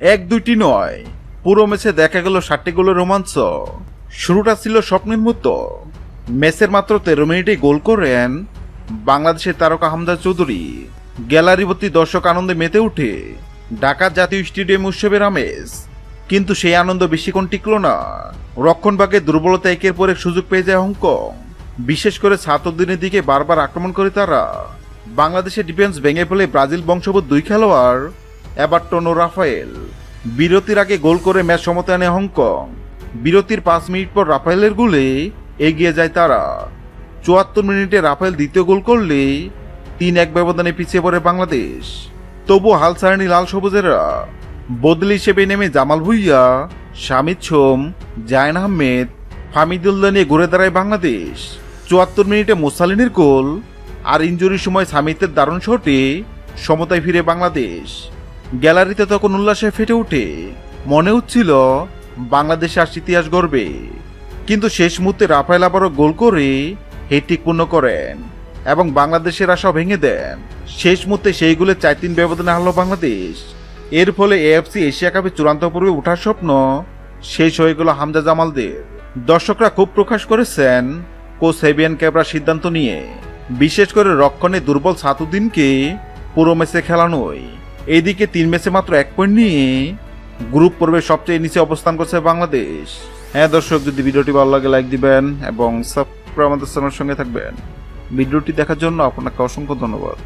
এক দুইটি নয়। পুরো ম্যাচে দেখা গেল ষাটটি গোলের রোমাঞ্চ। শুরুটা ছিল স্বপ্নের মতো। ম্যাচের মাত্র তেরো মিনিটে গোল করেন বাংলাদেশের তারকা হামদা চৌধুরী। গ্যালারিবর্তী দর্শক আনন্দে মেতে উঠে ঢাকা জাতীয় স্টেডিয়াম উৎসবের আমেজ। কিন্তু সেই আনন্দ বেশিক্ষণ টিকল না। রক্ষণভাগে দুর্বলতা একের পর এক সুযোগ পেয়ে যায় হংকং। বিশেষ করে সাতদিনের দিকে বারবার আক্রমণ করে তারা। বাংলাদেশের ডিফেন্স ভেঙে ফেলে ব্রাজিল বংশোদ্ভূত দুই খেলোয়াড় এবারটন ও রাফায়েল। বিরতির আগে গোল করে ম্যাচ সমতা আনে হংকং। বিরতির পাঁচ মিনিট পর রাফায়েলের গোলে এগিয়ে যায় তারা। চুয়াত্তর মিনিটে রাফায়েল দ্বিতীয় গোল করলে তিন এক ব্যবধানে পিছিয়ে পড়ে বাংলাদেশ। তবু হাল ছাড়েনি লাল সবুজেরা। বদলি হিসেবে নেমে জামাল ভুইয়া, শামিদ সোম জায়ন আহমেদ ফামিদুল্লাহ নিয়ে ঘুরে দাঁড়ায় বাংলাদেশ। চুয়াত্তর মিনিটে মোসালিনের গোল আর ইঞ্জুরির সময় সামিতের দারুণ শটে সমতায় ফিরে বাংলাদেশ। গ্যালারিতে তখন উল্লাসে ফেটে ওঠে। মনে হচ্ছিল বাংলাদেশ আজ ইতিহাস গড়বে। কিন্তু শেষ মুহূর্তে রাফায়েল আবারও গোল করে হেট্রিক পূর্ণ করেন এবং বাংলাদেশের আশা ভেঙে দেন। শেষ মুহূর্তে সেই চার তিন ব্যবধানে হারল বাংলাদেশ। এর ফলে এএফসি এশিয়া কাপে চূড়ান্ত পর্বে ওঠার স্বপ্ন শেষ হয়ে গেল হামজা জামালদের। দর্শকরা খুব প্রকাশ করেছেন কোচ হেভিয়ান ক্যাবরার সিদ্ধান্ত নিয়ে। বিশেষ করে রক্ষণে দুর্বল সাতুদ্দিনকে পুরো ম্যাচে খেলানোই এইদিকে তিন ম্যাচে মাত্র এক পয়েন্ট নিয়ে গ্রুপ পর্বে সবচেয়ে নিচে অবস্থান করছে বাংলাদেশ। হ্যাঁ দর্শক, যদি ভিডিওটি ভালো লাগে লাইক দিবেন এবং সাবস্ক্রাইব আমাদের চ্যানেলের সঙ্গে থাকবেন। ভিডিওটি দেখার জন্য আপনাকে অসংখ্য ধন্যবাদ।